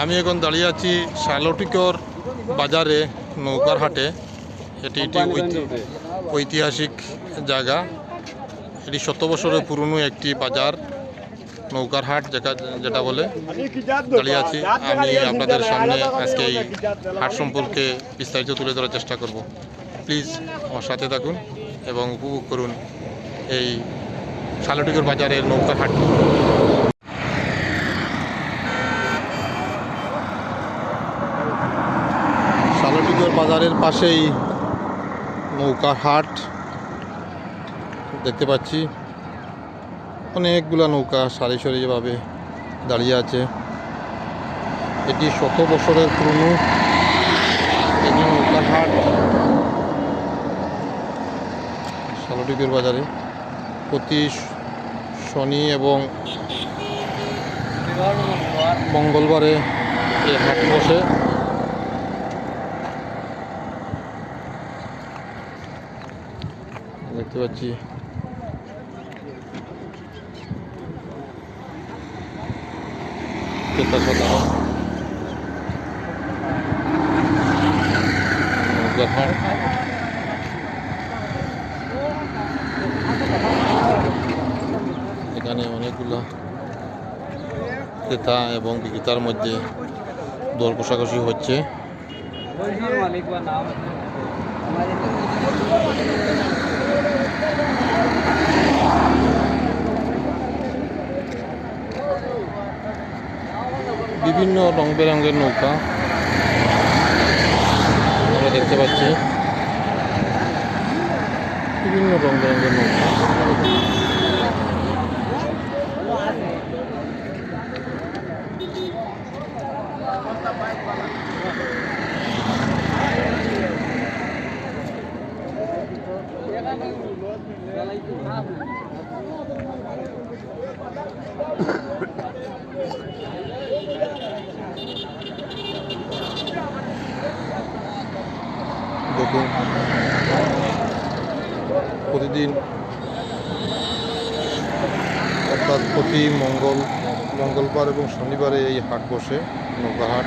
আমি এখন দাঁড়িয়ে আছি শালটিকর বাজারে নৌকার হাটে। এটি একটি ঐতি- ঐতিহাসিক জায়গা। এটি শত বছরের পুরনো একটি বাজার নৌকার হাট যেটা যেটা বলে। দাঁড়িয়ে আছি। আমি আপনাদের সামনে আজকে এই হাট সম্পর্কে বিস্তারিত তুলে ধরার চেষ্টা করব। প্লিজ আমার সাথে থাকুন এবং উপভোগ করুন এই শালটিকর বাজারের নৌকার হাট শালটিকর বাজারের পাশেই নৌকার হাট দেখতে পাচ্ছি। অনেকগুলা নৌকা সারি সারিভাবে দাঁড়িয়ে আছে। এটি শত বছরের পুরনো। একটি নৌকার হাট। শালটিকর বাজারে। প্রতি শনি এবং মঙ্গলবারে এই হাট বসে। দেখতে পাচ্ছি। এখানে অনেকগুলো ক্রেতা এবং বিক্রেতার মধ্যে দর কষাকষি হচ্ছে। মালিক বা নাম বিভিন্ন রং বেরঙের নৌকা। আমরা দেখতে পাচ্ছি। বিভিন্ন রং বেরঙের নৌকা। দেখুন। প্রতিদিন অর্থাৎ প্রতি মঙ্গল মঙ্গলবার এবং শনিবারে এই হাট বসে নৌকা হাট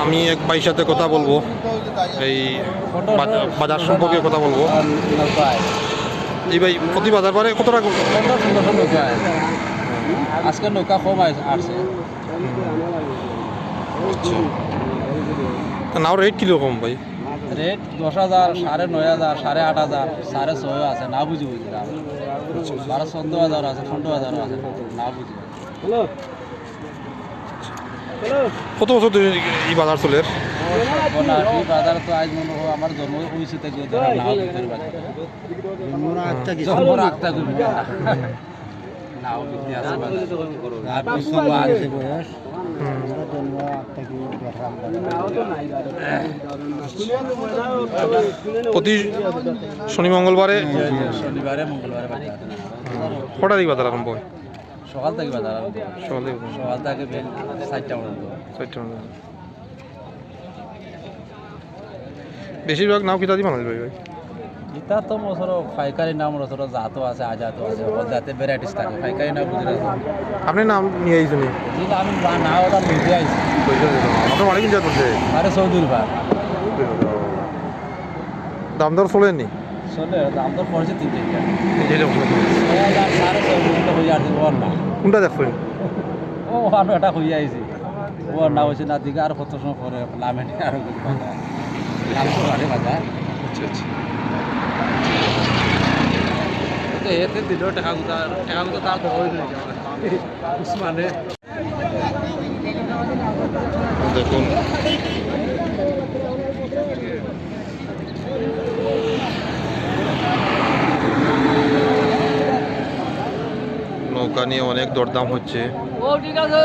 আমি এক ভাইয়ের সাথে কথা বলব। এই বাজার- সম্পর্কে কথা বলব। এই ভাই প্রতি বাজার পারে কত টাকা আজকে নৌকা কম আসছে নাও রেট কীরকম ভাই রেট দশ হাজার সাড়ে নয় হাজার সাড়ে আট হাজার সাড়ে ছয় আছে না বুঝি বুঝি না বারো চোদ্দ হাজার আছে পনেরো হাজারও আছে না বুঝি কত বছর ধরে এই বাজার চলে বাজার তো আজ মনে হয় আমার জন্ম হয়েছে থেকে ধরা না ভিতরে বাজার জন্ম রাখতে নাও বিক্রি আছে বাজারে। আর বয়স প্রতি শনি মঙ্গলবারে? শনিবারে মঙ্গলবারে কটা দিকে বাজার আরম্ভ হয়? সকাল থেকে বাজার আরম্ভ। সকাল থেকে সকাল থেকে চারটা পর্যন্ত। চারটা পর্যন্ত। বেশিরভাগ নাও কিতা দিবা ভাই ভাই? ইতা তো মসর পাইকারি নাম মসর জাতো আছে আজাতো আছে ওর যাতে ভ্যারাইটিস থাকে। পাইকারি নাম বুঝে আপনি নাম নিয়ে আইছেন আমি না- ওটা বুঝে আইছি আপনার মালিক কিনতে করছে আরে চৌধুরী ভাই। দাম দর চলেনি চলে দাম তো পড়ছে তিন টাকা যেটা ছয় হাজার সাড়ে ছয় পর্যন্ত হয়ে আসছে ওর না। কোনটা দেখছেন? ও আমি এটা হয়ে আইছি ওর না হয়েছে না দিকে আর কত সময় পরে লামে নিয়ে বাজার। আচ্ছা আচ্ছা। এতে দিল টাকা টাকা তার উসমানে দেখুন। নৌকা নিয়ে অনেক দরদাম হচ্ছে। ও ঠিক আছে।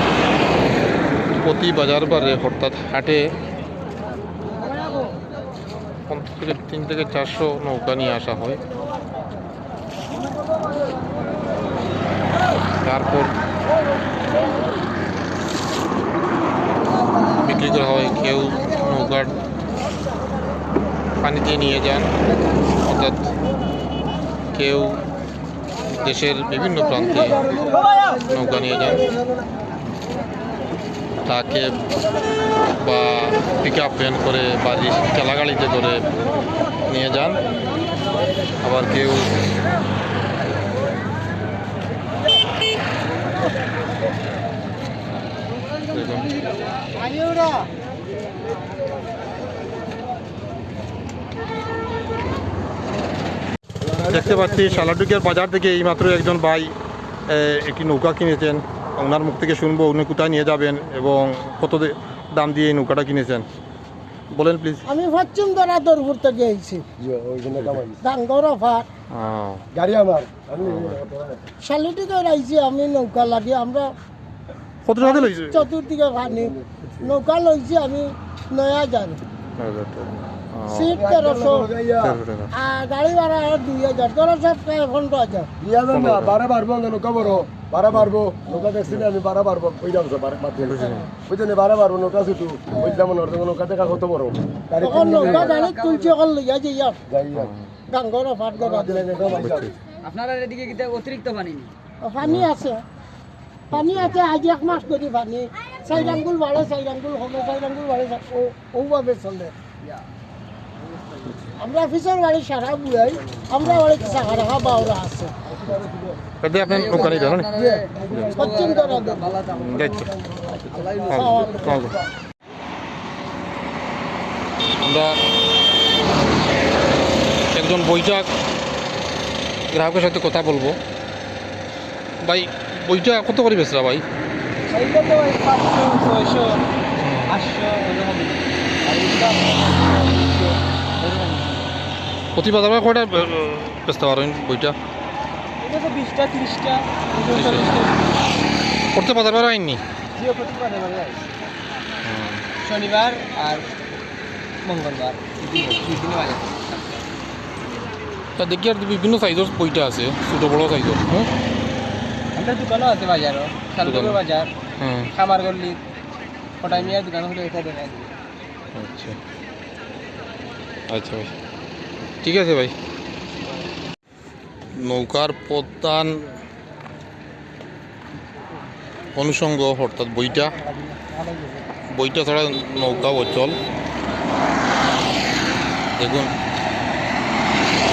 প্রতি বাজার বারে অর্থাৎ হাটে পঞ্চাশ থেকে তিন থেকে চারশো নৌকা নিয়ে আসা হয়। তারপর বিক্রি করা হয় কেউ নৌকার পানিতে নিয়ে যান। অর্থাৎ কেউ দেশের বিভিন্ন প্রান্তে নৌকা নিয়ে যান। তাকে বা পিক আপ ভ্যান করে বাড়ির ঠেলাগাড়িতে করে নিয়ে যান। আবার কেউ দেখতে পাচ্ছি শালাডুকের বাজার থেকে এইমাত্র একজন ভাই একটি নৌকা কিনেছেন। ওনার মুখ থেকে শুনব উনি কোথায় নিয়ে যাবেন এবং কত দাম দিয়ে এই নৌকাটা কিনেছেন। বলেন প্লিজ আমি পশ্চিম দরা দরপুর থেকে আইছি। ডাঙ্গরা ফাট গাড়ি আমার। আমি শালিটি করে আইছি আমি নৌকা লাগি আমরা কত টাকা দিয়ে চতুর্দিকে পানি। নৌকা লইছি আমি নয়া যান সিট তেরোশো। তেরোশো গাড়ি ভাড়া আর দুই হাজার। তোরা সব প্রায় পনেরো হাজার। দিয়া দেন বারে পারব না নৌকা বড় বারে পারব নৌকা দেখছি না আমি বারে পারব ওই যাব বারে মাতি বুঝছেন বারে পারব নৌকা ছুটু ওই যেমন নৌকা দেখা কত বড়। নৌকা তুলছি অকল লইয়া ফাট আপনারা এদিকে অতিরিক্ত পানি নেই পানি আছে। পানি আছে আজ এক মাস ধরে পানি। চাই আঙ্গুল বাড়ে চাই আঙ্গুল হবে চাই আঙ্গুল বাড়ে ও- ওভাবে চলে। আমরা অফিসের বাড়ি সারা বুড়াই আমরা বাড়ি সারা রাখা বাউরা আছে। এতে আপনার নৌকা নিয়ে যান পশ্চিম আমরা একজন বৈঠক গ্রাহকের সাথে কথা বলব। ভাই বইটা কত করে বেচরা ভাই? ছয়শো আটশো প্রতি বাজার কয়টা বেচতে পারেন বইটা? প্রত্যেক বাজার বার আইননি শনিবার আর মঙ্গলবার। তা দেখি আর বিভিন্ন সাইজের বইটা আছে ছোটো বড়ো সাইজের হ্যাঁ আমাদের দোকানও আছে বাজারও শালগড় বাজার হ্যাঁ খামার গল্লি কটাই মিয়ার দোকান হলে এটা দিবে আচ্ছা। আচ্ছা ভাই ঠিক আছে ভাই। নৌকার প্রধান অনুষঙ্গ অর্থাৎ বইটা। বইটা ছাড়া নৌকা অচল। দেখুন,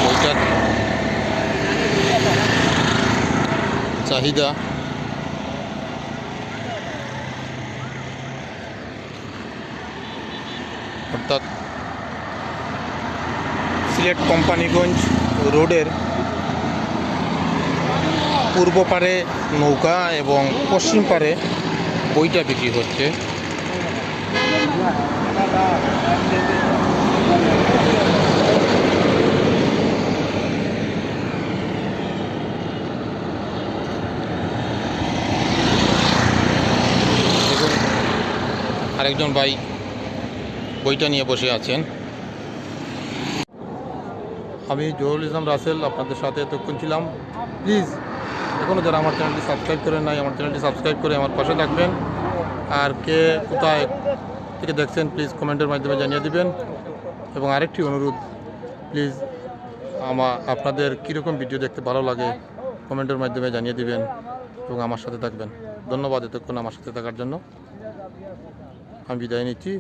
বইটার চাহিদা। অর্থাৎ সিলেট কোম্পানিগঞ্জ রোডের পূর্ব পারে নৌকা এবং পশ্চিম পারে বইটা বিক্রি হচ্ছে। আরেকজন ভাই বইটা নিয়ে বসে আছেন। আমি জহুরুল ইসলাম রাসেল আপনাদের সাথে এতক্ষণ ছিলাম। প্লিজ এখনও যারা আমার চ্যানেলটি সাবস্ক্রাইব করেন নাই, আমার চ্যানেলটি সাবস্ক্রাইব করে আমার পাশে থাকবেন। আর কে কোথায় থেকে দেখছেন প্লিজ কমেন্টের মাধ্যমে জানিয়ে দিবেন। এবং আরেকটি অনুরোধ প্লিজ আমা আপনাদের কীরকম ভিডিও দেখতে ভালো লাগে, কমেন্টের মাধ্যমে জানিয়ে দিবেন এবং আমার সাথে থাকবেন। ধন্যবাদ এতক্ষণ আমার সাথে থাকার জন্য। আমি বিদায় নিচ্ছি।